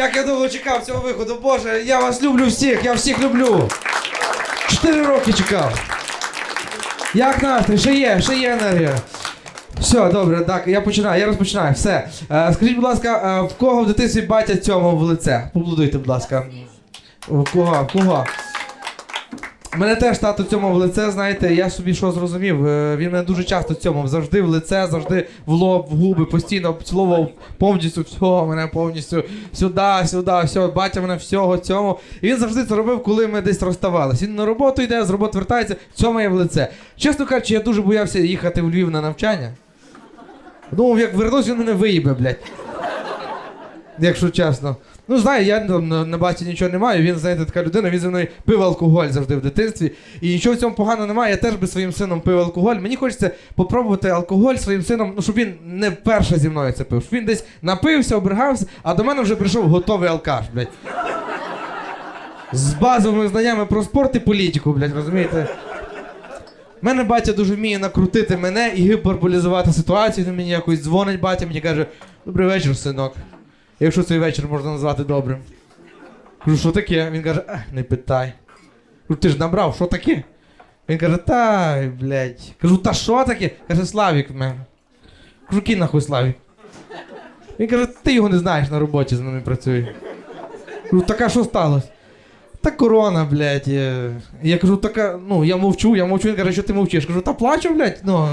Як я довго чекав цього виходу, Боже, я вас люблю всіх, я всіх люблю. Чотири роки чекав. Як настрій? Ще є, ще є енергія. Все, добре, так, я починаю, я розпочинаю. Все. Е, скажіть, будь ласка, е, в кого в дитинстві батя цьому в лице? Поблудуйте, будь ласка. В кого? В кого? Мене теж тато цьому в лице, знаєте, я собі що зрозумів. е, Він мене дуже часто цьому завжди в лице, завжди в лоб, в губи, постійно обцілував повністю всього, мене повністю сюди, сюди, все, батя мене всього цьому. І він завжди це робив, коли ми десь розставалися. Він на роботу йде, з роботи вертається, цьому я в лице. Чесно кажучи, я дуже боявся їхати в Львів на навчання. Думав, як вернусь, він мене виїбе, блядь. Якщо чесно. Ну, знаю, я там на, на баті нічого не маю. Він, знаєте, така людина, він зі мною пив алкоголь завжди в дитинстві. І нічого в цьому поганого немає. Я теж би своїм сином пив алкоголь. Мені хочеться попробувати алкоголь своїм сином, ну щоб він не вперше зі мною це пив. Щоб він десь напився, обригався, а до мене вже прийшов готовий алкаш, блядь. З базовими знаннями про спорт і політику, блядь, розумієте? Мене батя дуже вміє накрутити мене і гіперболізувати ситуацію. Він мені якось дзвонить, батя мені каже: Добрий вечір, синок. Якщо цей вечір можна назвати добрим. Кажу, що таке? Він каже, «Ех, не питай. Кажу, ти ж набрав, що таке? Він каже, та, блядь. Кажу, та що таке? Каже, Славік в мене. Кажу, кінь нахуй Славік. Він каже, ти його не знаєш на роботі, з нами працює. Кажу, така що сталося? Та корона, блядь. е». Я кажу, така, ну, я мовчу, я мовчу, він каже, що ти мовчиш? Кажу, та плачу, блядь, ну.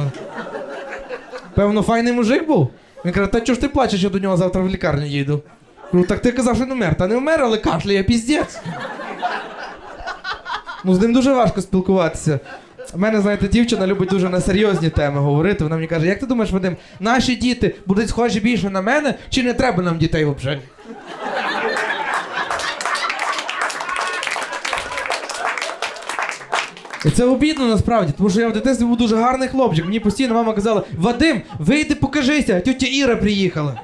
Певно, файний мужик був. Він каже, та чого ж ти плачеш, я до нього завтра в лікарню їду. Ну так ти казав, що не вмер. Та не вмер, але кашляє піздець. Ну, з ним дуже важко спілкуватися. У мене, знаєте, дівчина любить дуже на серйозні теми говорити. Вона мені каже, як ти думаєш, Вадим, наші діти будуть схожі більше на мене, чи не треба нам дітей взагалі? Це обідно насправді, тому що я в дитинстві був дуже гарний хлопчик. Мені постійно мама казала: Вадим, вийди, покажися, тетя Іра приїхала.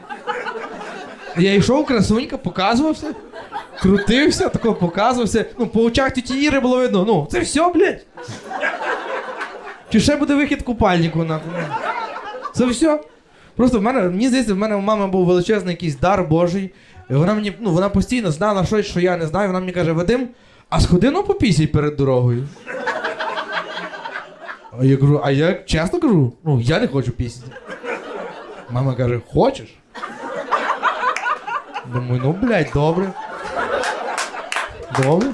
Я йшов, красунька, показувався, крутився, тако показувався. Ну, по очах тіті Іри було видно, ну, це все, блядь. Чи ще буде вихід купальнику нахуй? Це все. Просто в мене, мені здається, в мене у мами був величезний якийсь дар Божий. І вона мені, ну, вона постійно знала щось, що я не знаю. Вона мені каже, Вадим, а сходи ну попісій перед дорогою. А я кажу, а я чесно кажу, ну я не хочу пісні. Мама каже, хочеш? Думаю, ну блядь, добре. Добре.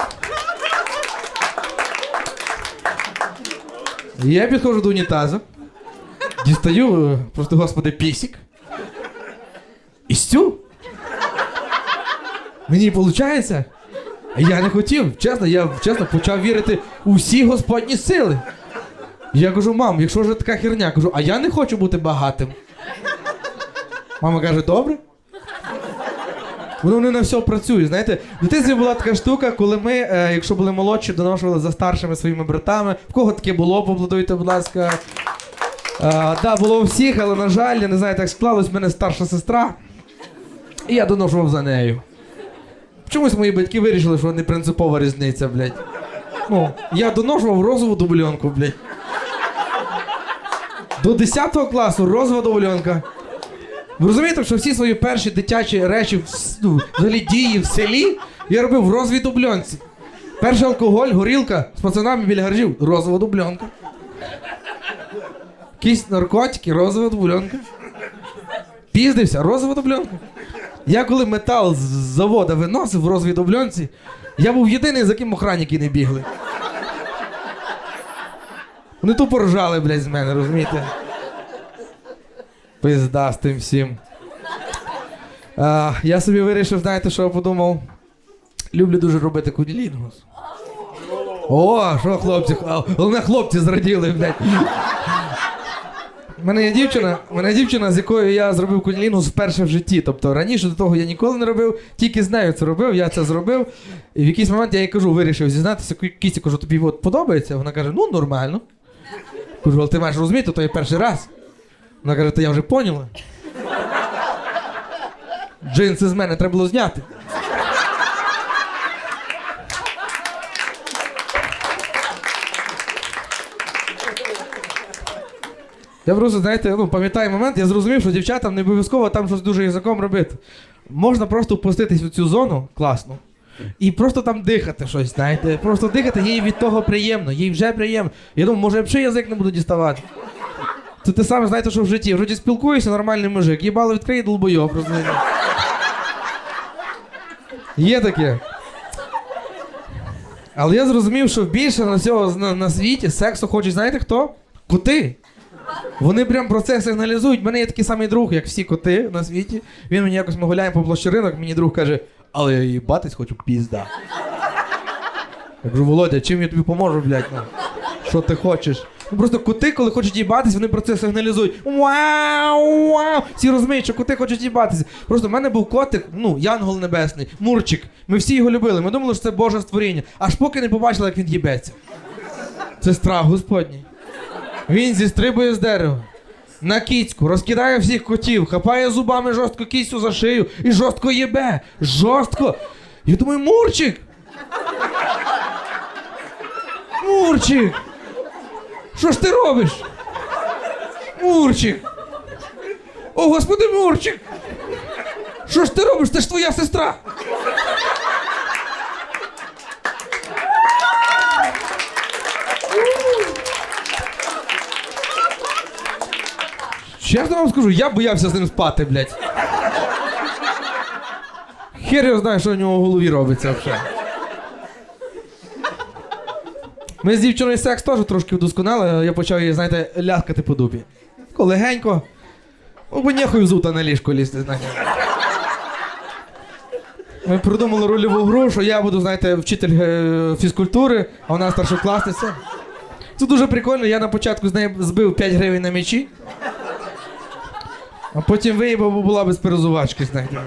Я підходжу до унітазу, дістаю, е, просто господи, пісік. І стю. Мені виходить. Я не хотів, чесно, я чесно почав вірити у всі господні сили. Я кажу, мам, якщо вже така херня, кажу, а я не хочу бути багатим. Мама каже, добре. Воно не на все працює. Знаєте, в дитинстві була така штука, коли ми, е, якщо були молодші, доношували за старшими своїми братами. В кого таке було, поаплодуйте, будь ласка. Так, да, було у всіх, але, на жаль, я не знаю, так склалось, в мене старша сестра. І я доношував за нею. Чомусь мої батьки вирішили, що не принципова різниця, блядь. Ну, я доношував розову дубльонку, блядь. До 10 класу розова дубльонка. Ви розумієте, що всі свої перші дитячі речі, ну, взагалі дії в селі, я робив в розовій дубльонці. Перший алкоголь, горілка з пацанами біля гаражів, розова дубльонка. Якісь наркотики, розова дубльонка. Піздився, розова дубльонка. Я коли метал з завода виносив в розовій дубльонці, я був єдиний, за ким охранники не бігли. Вони тупо ржали, блядь, з мене, розумієте? Пизда з тим всім. А, я собі вирішив, знаєте, що я подумав? Люблю дуже робити кунілінгус. О, що хлопці, головне хлопці зраділи, блядь. У мене є дівчина, мене є дівчина, з якою я зробив кунілінгус вперше в житті. Тобто раніше до того я ніколи не робив, тільки з нею це робив, я це зробив. І в якийсь момент я їй кажу, вирішив зізнатися, кісі, кажу, тобі от подобається? Вона каже, ну нормально. Кажу, але ти маєш розуміти, то є перший раз. Вона каже, то я вже поняла. Джинси з мене треба було зняти. Я просто, знаєте, ну, пам'ятаю момент, я зрозумів, що дівчатам не обов'язково там щось дуже язиком робити. можна просто впуститись в цю зону класно. І просто там дихати щось, знаєте. Просто дихати, їй від того приємно, їй вже приємно. Я думаю, може я взагалі язик не буду діставати. Це те саме, знаєте, що в житті. В житті спілкуєшся, нормальний мужик. Їбало відкриє долбойоб. розумієте. Є таке. Але я зрозумів, що більше на цього на, на світі сексу хочуть, знаєте хто? Коти. Вони прям про це сигналізують. У мене є такий самий друг, як всі коти на світі. Він мені якось ми гуляємо по площі мені друг каже, але я їбатись хочу пізда. Я кажу, Володя, чим я тобі поможу, блядь? Ну? Що ти хочеш? Ну просто коти, коли хочуть їбатись, вони про це сигналізують. Вау! Вау! Всі розуміють, що коти хочуть їбатися. Просто в мене був котик, ну, Янгол Небесний, Мурчик. Ми всі його любили. Ми думали, що це Боже створіння. Аж поки не побачили, як він їбеться. Це страх Господній. Він зістрибує з дерева. На кіцьку, розкидає всіх котів, хапає зубами жорстко кістю за шию і жорстко їбе. Жорстко. Я думаю, Мурчик. Мурчик. Що ж ти робиш? Мурчик. О, господи, Мурчик. Що ж ти робиш? Це ж твоя сестра. Чесно вам скажу, я боявся з ним спати, блядь. Хер його знає, що у нього в голові робиться взагалі. Ми з дівчиною секс теж трошки вдосконали, я почав її, знаєте, ляскати по дупі. Тако легенько. Ну, бо нехуй взута на ліжко лізти, знаєте. Ми придумали рольову гру, що я буду, знаєте, вчитель е, фізкультури, а вона старшокласниця. Це дуже прикольно, я на початку з нею збив 5 гривень на м'ячі. А потім виїбав, бо була без перезувачки, знаєте.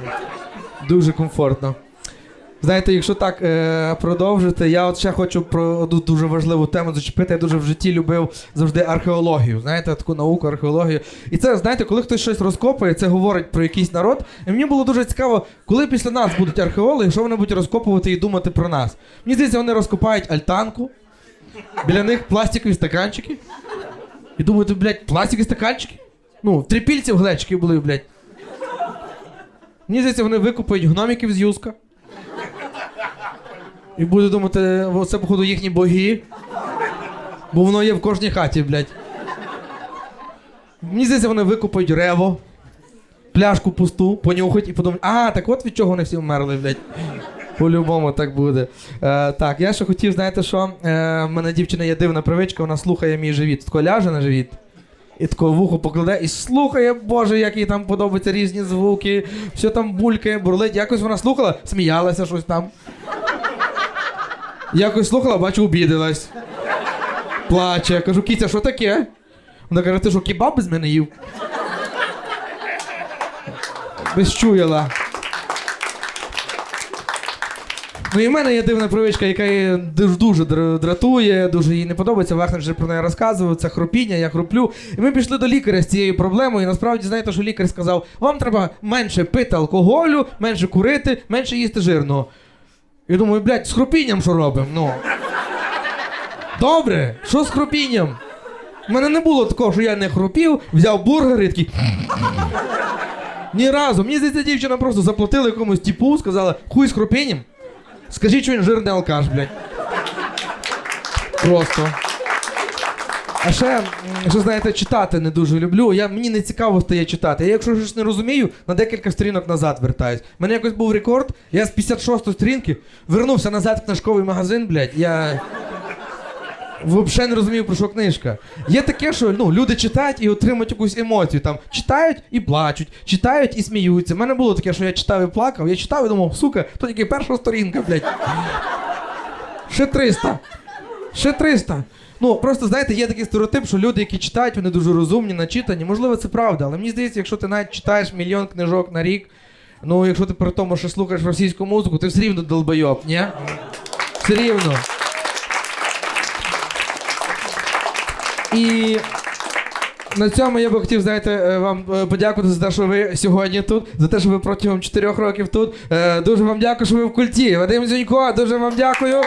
Дуже комфортно. Знаєте, якщо так е, продовжити, я от ще хочу про одну дуже важливу тему зачепити. Я дуже в житті любив завжди археологію. Знаєте, таку науку, археологію. І це, знаєте, коли хтось щось розкопує, це говорить про якийсь народ. І мені було дуже цікаво, коли після нас будуть археологи, що вони будуть розкопувати і думати про нас. Мені здається, вони розкопають альтанку, біля них пластикові стаканчики. І думають, блядь, пластикові стаканчики? Ну, трипільців глечики були, блядь. Мені здається, вони викупають гномиків з юска. І буду думати, це, походу, їхні боги. Бо воно є в кожній хаті, блядь. Мені здається, вони викупають рево, пляшку пусту, понюхать і подумають, а, так от від чого вони всі вмерли, блядь. По-любому так буде. Е, так, я ще хотів, знаєте що? Е, в мене дівчина є дивна привичка, вона слухає мій живіт. Тако ляже на живіт. І тако вухо покладе і слухає, Боже, як їй там подобаються різні звуки, все там булькає, бурлить. Якось вона слухала, сміялася щось там. Якось слухала, бачу, обідалась. Плаче. Кажу, кіця, що таке? Вона каже, ти що, кебаб з мене їв? Безчуяла. Ну і в мене є дивна привичка, яка її дуже, дратує, дуже їй не подобається. Вахнер вже про неї розказував. Це хропіння, я хроплю. І ми пішли до лікаря з цією проблемою. І насправді знаєте, що лікар сказав: вам треба менше пити алкоголю, менше курити, менше їсти жирного. Я думаю, блядь, з хропінням що робимо? Ну. Добре, що з хропінням? У мене не було такого, що я не хропів, взяв бургер і такий. Ні разу. Мені здається, дівчина просто заплатила якомусь типу, сказала, хуй з хропінням. Скажіть, що він жирний алкаш, блядь. Просто. А ще, що знаєте, читати не дуже люблю. Я, мені не цікаво стає читати. Я якщо щось не розумію, на декілька сторінок назад вертаюсь. У мене якось був рекорд, я з 56 сторінки вернувся назад в книжковий магазин, блядь. Я. Взагалі не розумію, про що книжка. Є таке, що ну, люди читають і отримують якусь емоцію. Там читають і плачуть, читають і сміються. У мене було таке, що я читав і плакав, я читав і думав, сука, то тільки перша сторінка, блядь. Ще 300. Ще 300. Ну, просто знаєте, є такий стереотип, що люди, які читають, вони дуже розумні, начитані. Можливо, це правда, але мені здається, якщо ти навіть читаєш мільйон книжок на рік, ну якщо ти при тому, що слухаєш російську музику, ти все рівно долбойоб, ні? Все рівно. І на цьому я би хотів, знаєте, е, вам е, подякувати за те, що ви сьогодні тут, за те, що ви протягом чотирьох років тут. Е, Дуже вам дякую, що ви в культі. Вадим Зюнько, дуже вам дякую.